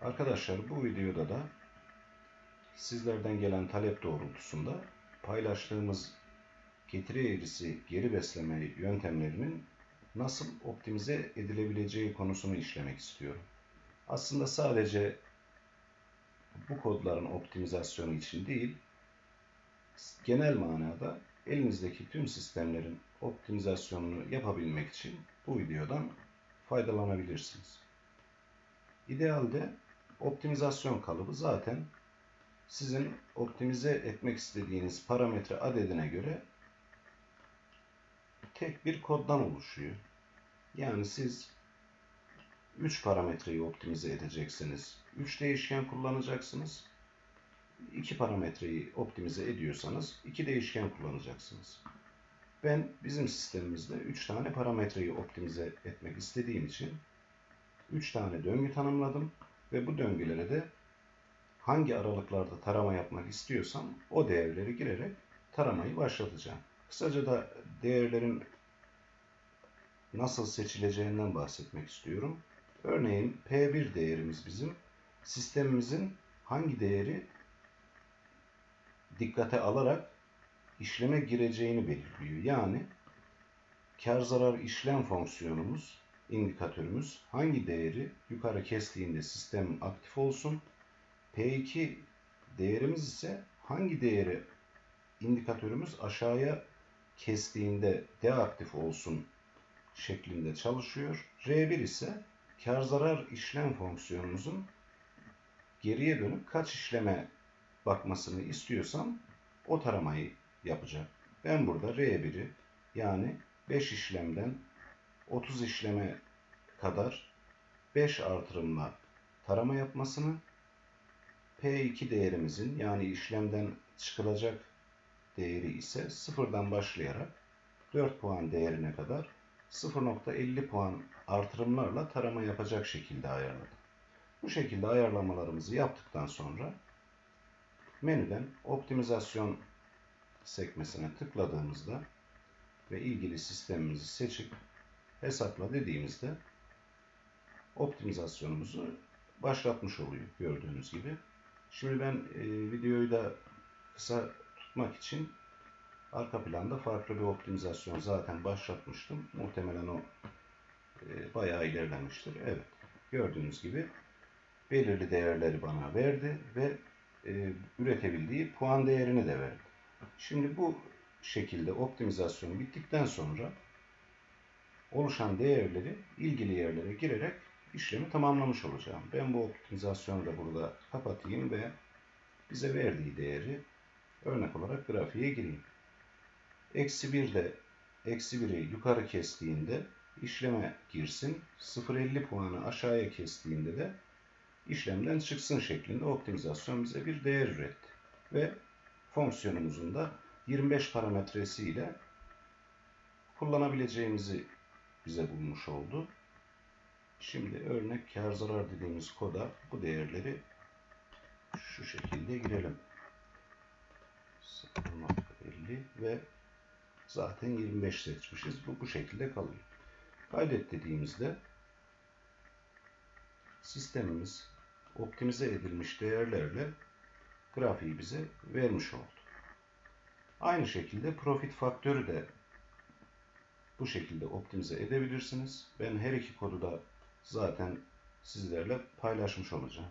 Arkadaşlar bu videoda da sizlerden gelen talep doğrultusunda paylaştığımız getiri eğrisi geri besleme yöntemlerinin nasıl optimize edilebileceği konusunu işlemek istiyorum. Aslında sadece bu kodların optimizasyonu için değil, genel manada elinizdeki tüm sistemlerin optimizasyonunu yapabilmek için bu videodan faydalanabilirsiniz. İdealde optimizasyon kalıbı zaten sizin optimize etmek istediğiniz parametre adedine göre tek bir koddan oluşuyor. Yani siz 3 parametreyi optimize edeceksiniz. 3 değişken kullanacaksınız. 2 parametreyi optimize ediyorsanız 2 değişken kullanacaksınız. Ben bizim sistemimizde 3 tane parametreyi optimize etmek istediğim için 3 tane döngü tanımladım ve bu döngülere de hangi aralıklarda tarama yapmak istiyorsam o değerleri girerek taramayı başlatacağım. Kısaca da değerlerin nasıl seçileceğinden bahsetmek istiyorum. Örneğin P1 değerimiz bizim sistemimizin hangi değeri dikkate alarak işleme gireceğini belirliyor. Yani kar zarar işlem fonksiyonumuz, indikatörümüz hangi değeri yukarı kestiğinde sistem aktif olsun. P2 değerimiz ise hangi değeri indikatörümüz aşağıya kestiğinde deaktif olsun şeklinde çalışıyor. R1 ise kar zarar işlem fonksiyonumuzun geriye dönüp kaç işleme bakmasını istiyorsam o taramayı yapacak. Ben burada R1'i yani 5 işlemden 30 işleme kadar 5 artırımla tarama yapmasını P2 değerimizin yani işlemden çıkılacak değeri ise sıfırdan başlayarak 4 puan değerine kadar 0.50 puan artırımlarla tarama yapacak şekilde ayarladım. Bu şekilde ayarlamalarımızı yaptıktan sonra menüden optimizasyon sekmesine tıkladığımızda ve ilgili sistemimizi seçip hesapla dediğimizde optimizasyonumuzu başlatmış oluyor gördüğünüz gibi. Şimdi ben e, videoyu da kısa tutmak için arka planda farklı bir optimizasyon zaten başlatmıştım. Muhtemelen o e, bayağı ilerlemiştir. Evet gördüğünüz gibi belirli değerleri bana verdi ve e, üretebildiği puan değerini de verdi. Şimdi bu şekilde optimizasyon bittikten sonra oluşan değerleri ilgili yerlere girerek işlemi tamamlamış olacağım. Ben bu optimizasyonu da burada kapatayım ve bize verdiği değeri örnek olarak grafiğe gireyim. Eksi 1 de eksi 1'i yukarı kestiğinde işleme girsin. 0.50 puanı aşağıya kestiğinde de işlemden çıksın şeklinde optimizasyon bize bir değer üretti. Ve fonksiyonumuzun da 25 parametresiyle kullanabileceğimizi bize bulmuş oldu. Şimdi örnek kar zarar dediğimiz koda bu değerleri şu şekilde girelim. 0.50 ve zaten 25 seçmişiz. Bu bu şekilde kalıyor. Kaydet dediğimizde sistemimiz optimize edilmiş değerlerle grafiği bize vermiş oldu. Aynı şekilde profit faktörü de bu şekilde optimize edebilirsiniz. Ben her iki kodu da zaten sizlerle paylaşmış olacağım.